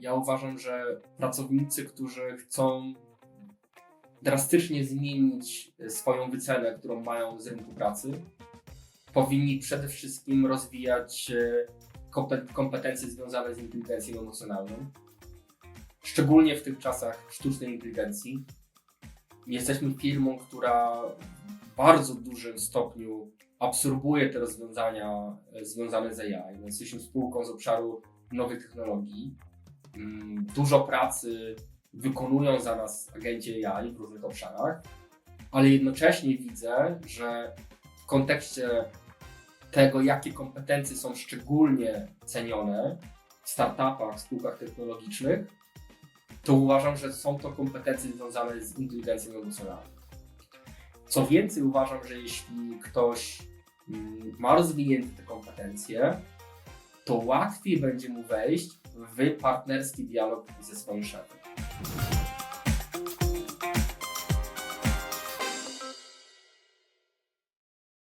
Ja uważam, że pracownicy, którzy chcą drastycznie zmienić swoją wycenę, którą mają z rynku pracy, powinni przede wszystkim rozwijać e, kompe- kompetencje związane z inteligencją emocjonalną. Szczególnie w tych czasach sztucznej inteligencji. Jesteśmy firmą, która w bardzo dużym stopniu absorbuje te rozwiązania e, związane z AI. Więc jesteśmy spółką z obszaru nowych technologii. Mm, Dużo pracy wykonują za nas agenci AI w różnych obszarach, ale jednocześnie widzę, że w kontekście tego, jakie kompetencje są szczególnie cenione w startupach, spółkach technologicznych, to uważam, że są to kompetencje związane z inteligencją emocjonalną. Co więcej, uważam, że jeśli ktoś mm, ma rozwinięte te kompetencje, to łatwiej będzie mu wejść w partnerski dialog ze swoim szefem.